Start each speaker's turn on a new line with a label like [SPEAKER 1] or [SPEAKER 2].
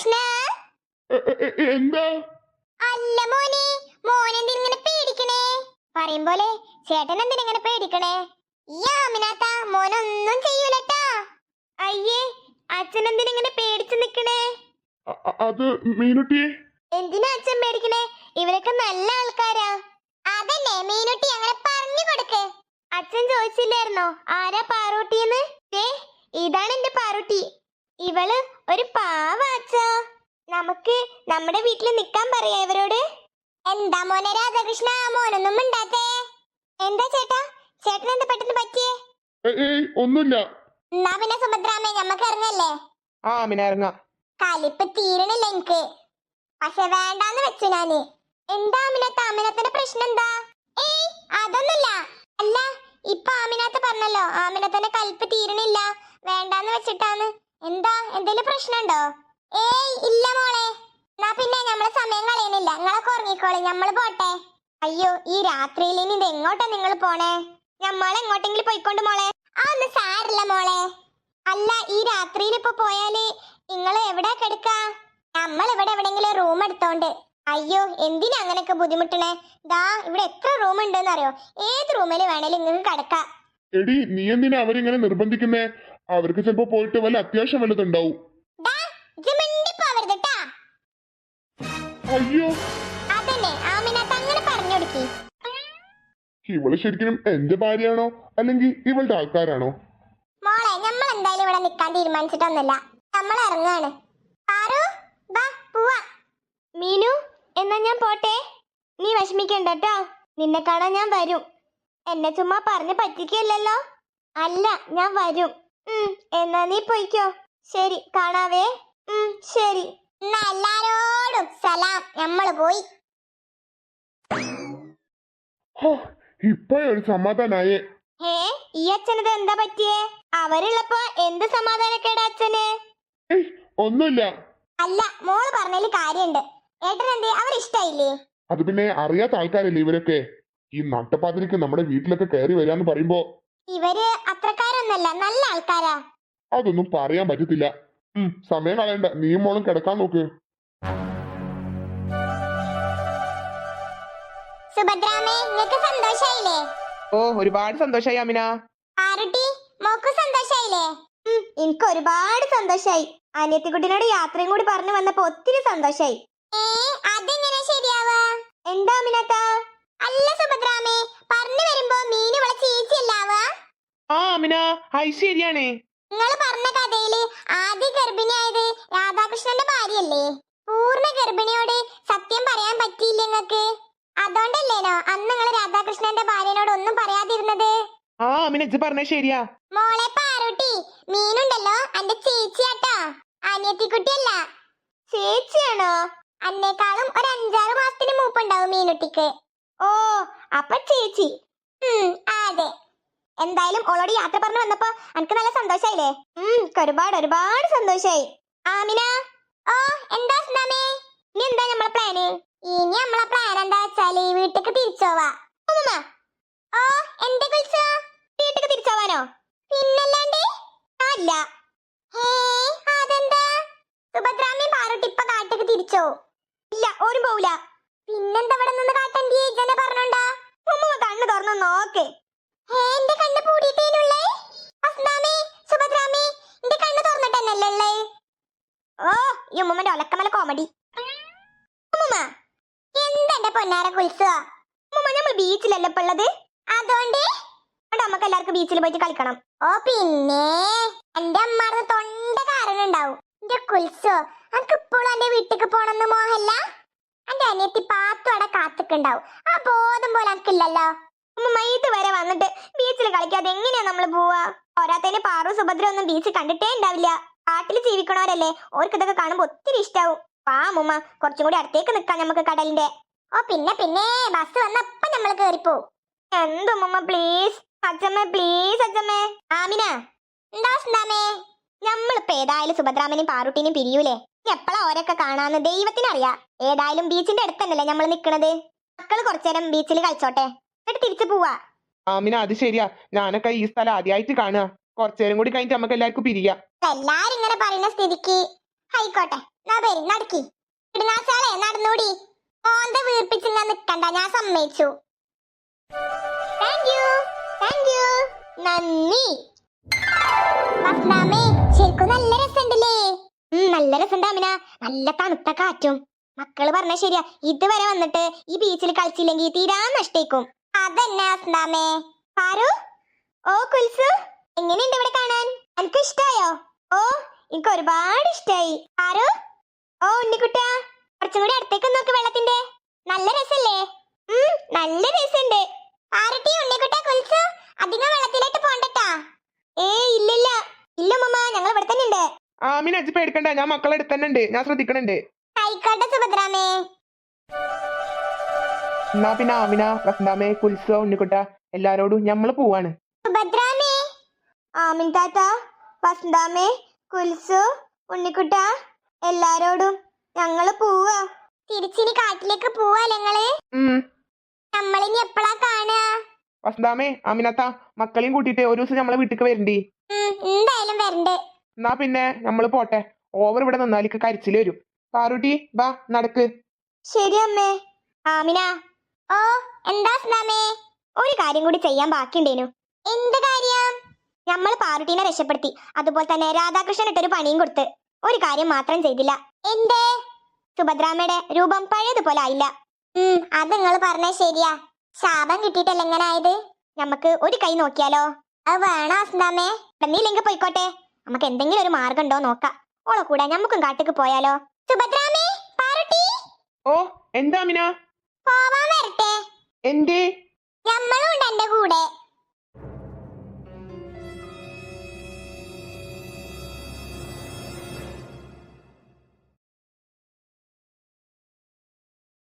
[SPEAKER 1] A- എന്താ?
[SPEAKER 2] അല്ല മോനെ മോനെന്തിനെ ഇങ്ങനെ പേടിക്കണേ? പറയും പോലെ ചേട്ടൻ എന്തിനാ ഇങ്ങനെ പേടിക്കണേ? ഈ ആമിനാത്ത മോനൊന്നും ചെയ്യൂലട്ടാ. അയ്യേ അച്ഛൻ എന്തിനാ ഇങ്ങനെ പേടിച്ചു നിക്കണേ?
[SPEAKER 1] അത് മീനുട്ടി?
[SPEAKER 2] എന്തിനാ അച്ഛൻ പേടിക്കണേ? ഇവരൊക്കെ നല്ല ആൾക്കാരാ. അതല്ലേ മീനുട്ടി അങ്ങനെ പറഞ്ഞു കൊടുക്ക്? അച്ഛൻ ചോദിച്ചില്ലായിരുന്നോ? ആരാ പാറൂട്ടിന്ന് ദേ ഇതാണ് എന്റെ പാറൂട്ടി. ഇവൾ ഒരു പാവാച്ച. നമുക്ക് നമ്മുടെ വീട്ടിൽ നിൽക്കാൻ പറയാ ഇവരോട്. എന്താ മോനെ രാധാകൃഷ്ണ മോനൊന്നും മിണ്ടാത്തേ? എന്താ ചേട്ടാ? ചേട്ടൻ എന്താ പെട്ടെന്ന് പറ്റിയേ?
[SPEAKER 1] ഒന്നുമില്ല.
[SPEAKER 2] എന്നാ പിന്നെ സുഭദ്രാമേ ഞമ്മക്ക് ഇറങ്ങല്ലേ?
[SPEAKER 3] ആ പിന്നെ ഇറങ്ങാം.
[SPEAKER 2] കലിപ്പ് തീരണില്ല എനിക്ക്. പക്ഷെ വേണ്ടാന്ന് വെച്ചു ഞാൻ. എന്താ അമിനത്ത്? അമിനത്തിന്റെ പ്രശ്നം എന്താ? ഏയ് അതൊന്നുമില്ല. അല്ല ഇപ്പൊ ആമിനത്ത് പറഞ്ഞല്ലോ. ആമിനത്തിന്റെ കലിപ്പ് തീരണില്ല. വേണ്ടാന്ന് വെച്ചിട്ടാന്ന്. എന്താ? എന്തെങ്കിലും പ്രശ്നമുണ്ടോ? ഏയ് ഇല്ല മോളെ. എന്നാ പിന്നെ നമ്മളെ സമയം കളയുന്നില്ല. നിങ്ങളൊക്കെ ഉറങ്ങിക്കോളെ. നമ്മൾ പോട്ടെ. അയ്യോ ഈ രാത്രിയിൽ ഇനി എങ്ങോട്ടാ നിങ്ങൾ പോണേ? നമ്മൾ എങ്ങോട്ടെങ്കിലും പോയിക്കൊണ്ട് മോളെ. ആ ഒന്ന് സാരില്ല മോളെ. അല്ല ഈ രാത്രിയിൽ ഇപ്പൊ പോയാൽ നിങ്ങൾ എവിടെ കിടക്കാ? നമ്മൾ ഇവിടെ എവിടെങ്കിലും റൂം എടുത്തോണ്ട്. അയ്യോ എന്തിനാ അങ്ങനെയൊക്കെ ബുദ്ധിമുട്ടണേ? ദാ ഇവിടെ എത്ര റൂം ഉണ്ടെന്ന് അറിയോ ഏത് റൂമിൽ വേണേലും നിങ്ങൾക്ക് കിടക്കാം.
[SPEAKER 1] എടി നീ എന്തിനാ അവരിങ്ങനെ നിർബന്ധിക്കുന്നേ? അവർക്ക് ചിലപ്പോ പോയിട്ട് വല്ല അത്യാവശ്യം വല്ലതുണ്ടാവും അയ്യോ. ഇവൾ ശരിക്കും എന്റെ ഭാര്യയാണോ? അല്ലെങ്കിൽ ഇവളുടെ ആൾക്കാരാണോ?
[SPEAKER 2] മോളെ നമ്മൾ എന്തായാലും ഇവിടെ നിൽക്കാൻ തീരുമാനിച്ചിട്ടൊന്നുമില്ല. നമ്മൾ ഇറങ്ങാണ്. മീനു എന്നാ ഞാൻ പോട്ടെ? നീ വിഷമിക്കണ്ട കേട്ടോ നിന്നെ കാണാൻ ഞാൻ വരും. എന്നെ ചുമ്മാ പറഞ്ഞ് പറ്റിക്കല്ലോ അല്ല ഞാൻ വരും. എന്നാ നീ പോയിക്കോ. ശരി കാണാവേ. ശരി. എന്നാ എല്ലാരോടും സലാം. നമ്മൾ പോയി.
[SPEAKER 1] ഹോ, ഇപ്പൊ ഒരു സമാധാനായേ.
[SPEAKER 2] ഹേ ഈ അച്ഛനത് എന്താ പറ്റിയേ? അവരുള്ളപ്പോ എന്ത് സമാധാനക്കേടാ അച്ഛന്?
[SPEAKER 1] ഒന്നുമില്ല.
[SPEAKER 2] അല്ല മോൾ പറഞ്ഞതിൽ കാര്യണ്ട്. ഏട്ടൻ എന്തേ അവരിഷ്ടായില്ലേ?
[SPEAKER 1] അത് പിന്നെ അറിയാത്ത ആൾക്കാരല്ലേ ഇവരൊക്കെ? ഈ നട്ടപ്പാതിരിക്ക് നമ്മുടെ വീട്ടിലൊക്കെ കയറി വരാന്ന് പറയുമ്പോ
[SPEAKER 2] ഇവർ അത്രക്കാരൊന്നല്ല നല്ല ആൾക്കാരാ.
[SPEAKER 1] അതൊന്നും പറയാൻ പറ്റത്തില്ല. ഉം. സമയം കളയണ്ട. നീ മോളും കിടക്കാൻ നോക്ക്.
[SPEAKER 2] സുഭദ്രാമേ നിങ്ങക്ക് സന്തോഷായില്ലേ?
[SPEAKER 3] ഓ ഒരുപാട് സന്തോഷായി അമിന.
[SPEAKER 2] ആരുട്ടി മോക്ക് സന്തോഷായില്ലേ? എനിക്ക് ഒരുപാട് സന്തോഷായി. അനിയത്തിക്കുട്ടിനോട് യാത്രയും കൂടി പറഞ്ഞു വന്നപ്പോ ഒത്തിരി സന്തോഷായി. ഏ അതെങ്ങനെ ശരിയാവാ? എന്താ മിനത്ത അല്ല സുഭദ്രാമേ
[SPEAKER 3] ആ അമിന അത് ശരിയാണ്.
[SPEAKER 2] നിങ്ങൾ പറഞ്ഞ കഥയിൽ ആദ്യ ഗർഭിണിയായത് രാധാകൃഷ്ണന്റെ ഭാര്യയല്ലേ? പൂർണ ഗർഭിണിയോട് സത്യം പറയാൻ പറ്റിയില്ല നിങ്ങക്ക് അതുകൊണ്ടല്ലേനോ അന്ന് നിങ്ങൾ രാധാകൃഷ്ണന്റെ ഭാര്യനോട് ഒന്നും പറയാതിരുന്നത്?
[SPEAKER 3] ആ അമിന ഇത് പറഞ്ഞ ശരിയാ.
[SPEAKER 2] മോളെ പാറൂട്ടി മീനുണ്ടല്ലോ അന്റെ ചേച്ചിയാട്ടോ. അനിയത്തിക്കുട്ടിയല്ല. ചേച്ചിയാണോ? അന്നേക്കാളും ഒരു അഞ്ചാറ് മാസത്തിന് മൂപ്പുണ്ടാവും മീനുട്ടിക്ക്. ഓ അപ്പൊ ചേച്ചി. ഉം, അതെ. എന്തായാലും ഓളോട് യാത്ര പറഞ്ഞു വന്നപ്പോ എനിക്ക് നല്ല സന്തോഷായില്ലേ? ഉം ഒരുപാട് ഒരുപാട് സന്തോഷായി. ആമിന? ഓ എന്താ സുനാമേ? ഇനി എന്താ നമ്മളെ പ്ലാന് ഇനി നമ്മളെ പ്ലാൻ എന്താ വെച്ചാൽ വീട്ടിക്ക് തിരിച്ചോവാ ഓ എന്റെ കുൽസോ? വീട്ടിക്ക് തിരിച്ചോവാനോ പിന്നല്ലാണ്ട്? അല്ല. ഹേ അതെന്താ? സുഭദ്രാമി പാറുട്ടി ഇപ്പൊ കാട്ടിക്ക് തിരിച്ചോ? ഇല്ല ഓരും പോവില്ല പിന്നെന്താ ഇവിടെ നിന്ന് കാട്ടണ്ടി? ജന പറഞ്ഞോണ്ടാ. കണ്ണു തുറന്നു നോക്ക്. ഓ ഈ ഒലക്കമല കോമഡി. ഉമ്മ എന്താ പൊന്നാര കുൽസോ? ഉമ്മ നമ്മൾ ബീച്ചിലല്ലേ ഇപ്പൊ ഉള്ളത്? അതുകൊണ്ട് നമുക്ക് എല്ലാവർക്കും ബീച്ചിൽ കളിക്കണം. ഓ പിന്നെ എന്റെ അമ്മാർന്ന് തൊണ്ട കാരണം ഉണ്ടാവും എന്റെ അനക്ക് ഇപ്പോഴും എന്റെ വീട്ടിക്ക് പോണെന്ന് മോഹല്ല? എന്റെ അനിയത്തി പാത്തു അവിടെ കാത്തിക്കുണ്ടാവും. ആ ബോധം പോലെ അനക്കില്ലല്ലോ? ഉമ്മ ഇതുവരെ വന്നിട്ട് കളിക്കാതെ എങ്ങനെയാ നമ്മൾ പോവാ? പോരാത്തതിന് പാറു സുഭദ്ര ഒന്നും ബീച്ച് കണ്ടിട്ടേ ഉണ്ടാവില്ല കാട്ടിൽ ജീവിക്കണവരല്ലേ ഓർക്ക് ഇതൊക്കെ കാണുമ്പോ ഒത്തിരി ഇഷ്ടാവും. പാ മുമ്മ കുറച്ചും കൂടി അടുത്തേക്ക് നിൽക്കാം നമുക്ക് കടലിന്റെ. ഓ പിന്നെ പിന്നെ ബസ് വന്നപ്പ നമ്മൾ കേറിപ്പോ. എന്തുമ്മ പ്ലീസ് അച്ഛമ്മ പ്ലീസ് അച്ഛമ്മേ ആമിന എന്താ സുന്ദാമേ? നമ്മളിപ്പോ ഏതായാലും സുഭദ്രാമനെയും പാറുട്ടിനെയും പിരിയൂലേ? എപ്പോഴാ ഓരൊക്കെ കാണാന്ന് ദൈവത്തിനറിയാ. ഏതായാലും ബീച്ചിന്റെ അടുത്തന്നല്ലേ നമ്മൾ നിക്കണത്? മക്കൾ കുറച്ചേരം ബീച്ചിൽ കളിച്ചോട്ടെ. എന്നിട്ട് തിരിച്ചു പോവാ.
[SPEAKER 3] ആമിന അത് ശരിയാ. ഞാനൊക്കെ ഈ സ്ഥലം ആദ്യമായിട്ട് കാണുക. കുറച്ചേരം കൂടി കഴിഞ്ഞിട്ട് നമുക്ക് എല്ലാവർക്കും പിരിയാം.
[SPEAKER 2] എല്ലാരും ഇങ്ങനെ പറയുന്ന സ്ഥിതിക്ക് ആയിക്കോട്ടെ. നടക്കി. ഇടുന്നാസാളെ നടന്നൂടി. ഓന്റെ വീർപ്പിച്ച് ഞാൻ നിക്കണ്ട. ഞാൻ സമ്മതിച്ചു. താങ്ക് യു താങ്ക് യു നന്ദി. വസ്ലാമേ ശരിക്കും നല്ല രസമുണ്ടല്ലേ? നല്ല രസമുണ്ട് അമിന. നല്ല തണുത്ത കാറ്റും. മക്കൾ പറഞ്ഞ ശരിയാ. ഇതുവരെ വന്നിട്ട് ഈ ബീച്ചിൽ കളിച്ചില്ലെങ്കിൽ തീരാ നഷ്ടേക്കും. അതന്നെ അസ്നാമേ പാറു? ഓ കുൽസു എങ്ങനെയുണ്ട് ഇവിടെ കാണാൻ? എനിക്ക് ഇഷ്ടായോ? ഓ എനിക്ക് ഒരുപാട് ഇഷ്ടായി. പാറു? ഓ ഉണ്ണിക്കുട്ട കുറച്ചും കൂടി അടുത്തേക്ക് നോക്ക് വെള്ളത്തിന്റെ. നല്ല രസല്ലേ? നല്ല രസമുണ്ട് പാറട്ടി ഉണ്ണിക്കുട്ട കുൽസു അധികം വെള്ളത്തിലേക്ക് പോണ്ടട്ടാ? ഏ ഇല്ലില്ല. ഇല്ല മമ്മ ഞങ്ങൾ ഇവിടെ തന്നെ ഉണ്ട്.
[SPEAKER 3] ആമിന അജി പേടിക്കണ്ട. ഞാൻ മക്കളെ അടുത്ത് തന്നെ ഉണ്ട്. ഞാൻ ശ്രദ്ധിക്കണുണ്ട്.
[SPEAKER 2] ആയിക്കോട്ടെ സുഭദ്രാമേ.
[SPEAKER 3] എന്നാ പിന്നെ ആമിന വസന്താമേ കുൽസോ ഉണ്ണിക്കുട്ട എല്ലാരോടും ഞമ്മൾ പോവാണ്.
[SPEAKER 2] സുഭദ്രാമേ ആമിൻ താത്ത വസന്താമേ കുൽസു ഉണ്ണിക്കുട്ട എല്ലാരോടും ഞങ്ങൾ പോവാ. തിരിച്ചിനി കാട്ടിലേക്ക് പോവാ
[SPEAKER 3] ഞങ്ങൾ.
[SPEAKER 2] നമ്മളിനി എപ്പോഴാ കാണാ?
[SPEAKER 3] വസന്താമേ ആമിനാത്ത മക്കളെയും കൂട്ടിട്ട് ഒരു ദിവസം നമ്മളെ വീട്ടിക്ക് വരണ്ടി.
[SPEAKER 2] എന്തായാലും വരണ്ട്.
[SPEAKER 3] എന്നാ പിന്നെ നമ്മൾ പോട്ടെ. ഓവർ ഇവിടെ നിന്നാലിക്ക് കരിച്ചിൽ വരും. പാറുട്ടി ബാ നടക്ക്.
[SPEAKER 2] ശരി അമ്മേ. ആമിന ഓ എന്താ സ്നാമേ? ഒരു കാര്യം കൂടി ചെയ്യാൻ ബാക്കിയുണ്ടേനു. എന്ത് കാര്യം? നമ്മൾ പാറുട്ടീനെ രക്ഷപ്പെടുത്തി. അതുപോലെ തന്നെ രാധാകൃഷ്ണൻ ഇട്ടൊരു പണിയും കൊടുത്ത്. ഒരു കാര്യം മാത്രം ചെയ്തില്ല. എന്തേ? സുഭദ്രാമ്മയുടെ രൂപം പഴയതുപോലെ ആയില്ല. ഉം അത് നിങ്ങൾ പറഞ്ഞ ശരിയാ. ശാപം കിട്ടിയിട്ടല്ല എങ്ങനെ ആയത്? നമുക്ക് ഒരു കൈ നോക്കിയാലോ? അത് വേണോ അസ്നാമേ ഇല്ലെങ്കിൽ പോയിക്കോട്ടെ. നമുക്ക് എന്തെങ്കിലും ഒരു മാർഗം ഉണ്ടോ നോക്കാം. ഓളെ കൂടെ നമുക്കും കാട്ടിക്ക് പോയാലോ. സുഭദ്രാമേ പാർട്ടി
[SPEAKER 3] ഓ എന്താ മിനാ?
[SPEAKER 2] പോവാൻ വരട്ടെ.
[SPEAKER 3] എന്തേ